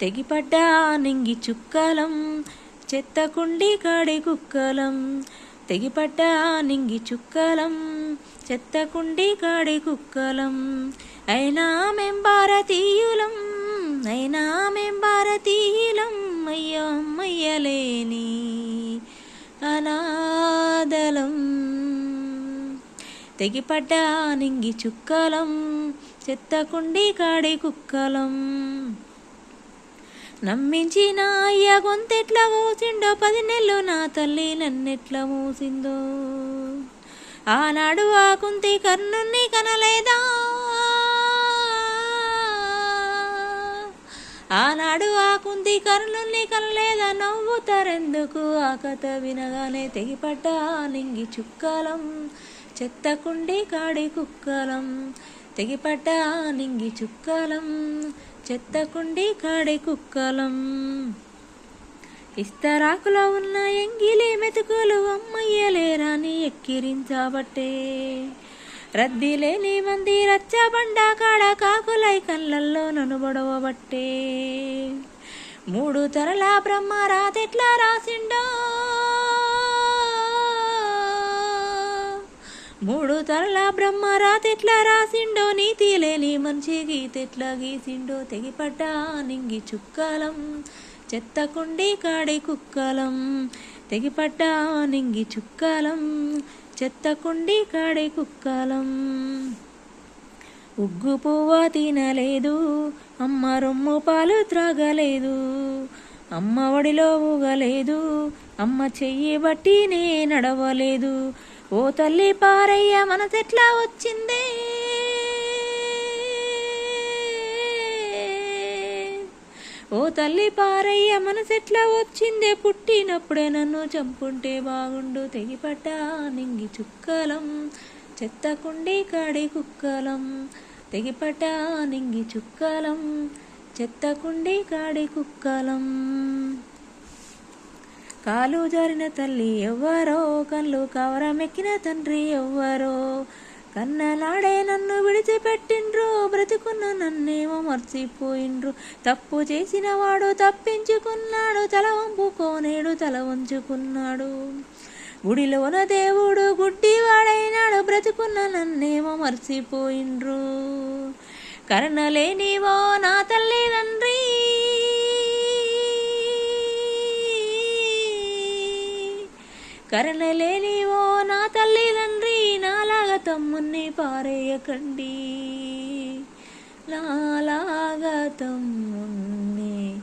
తెగిపడ్డా నింగి చుక్కలం చెత్తకుండి కాడి కుక్కలం. తెగిపడ్డా నింగి చుక్కలం చెత్తకుండి కాడి కుక్కలం. అయినా మేం భారతీయులం అయినా మేం భారతీయులం అయ్యో అమ్మయ్యలేని అనాదలం తెగిపడ్డా నింగి చుక్కలం చెత్తకుండి కాడి కుక్కలం. నమ్మించిన అయ్య గొంతెట్లా మూసిండో పది నెలలు నా తల్లి నన్నెట్లా మూసిందో. ఆనాడు ఆ కుంతి కర్ణుణ్ణి కనలేదా? ఆనాడు ఆ కుంతి కర్ణుని కనలేదా? నవ్వుతారెందుకు ఆ కథ వినగానే తెగిపడ్డా నింగి చుక్కలం చెత్తకుండి కాడి కుక్కలం. తెగిపడ్డా నింగి చుక్కలం చెత్తకుండి కాడి కుక్కలం. ఇస్తరాకులో ఉన్న ఎంగిలి మెతుకులు అమ్మయ్యలేరాని ఎక్కిరించబట్టే. రద్దీ లేని మంది రచ్చబండ కాడ కాకులై కళ్ళల్లో ననుబడవబట్టే. మూడు తరల బ్రహ్మ రాతెట్లా రాసిండో మూడు తరల బ్రహ్మ రాతెట్లా రాసిండో నీతి లేని మంచి గీతెట్లా గీసిండో తెగిపడ్డా నింగి చుక్కలం చెత్తకుండి కాడి కుక్కలం తెగిపడ్డా నింగి చుక్కలం చెత్తకుండి కాడి కుక్కలం. ఉగ్గు పువ్వ తినలేదు అమ్మ రొమ్ము పాలు త్రాగలేదు అమ్మ ఒడిలో ఊగలేదు అమ్మ చెయ్యి బట్టి నే నడవలేదు ఓ తల్లి పారయ్య మనసెట్లా వచ్చిందే? ఓ తల్లి పారయ్య మనసెట్లా వచ్చిందే? పుట్టినప్పుడే నన్ను చంపుంటే బాగుండు. తెగిపట్ట నింగి చుక్కలం చెత్తకుండి కాడి కుక్కలం. తెగిపట నింగి చుక్కలం చెత్తకుండి కాడి కుక్కలం. కాలు జారిన తల్లి ఎవ్వరో కళ్ళు కవరమెక్కిన తండ్రి ఎవ్వరో. కన్నలాడే నన్ను విడిచిపెట్టిండ్రు బ్రతుకున్న నన్నేమో మర్చిపోయిండ్రు. తప్పు చేసిన వాడు తప్పించుకున్నాడు తల వంపుకోనేడు తల వంచుకున్నాడు. గుడిలోన దేవుడు గుడ్డివాడైనాడు బ్రతుకున్న నన్నేమో మర్చిపోయిండ్రు. కర్ణలేనివో నా తల్లి తండ్రి కరణలేని ఓ నా తల్లిదండ్రి నాలాగ తమ్ముని పారేయకండి. నాలాగ తమ్ముని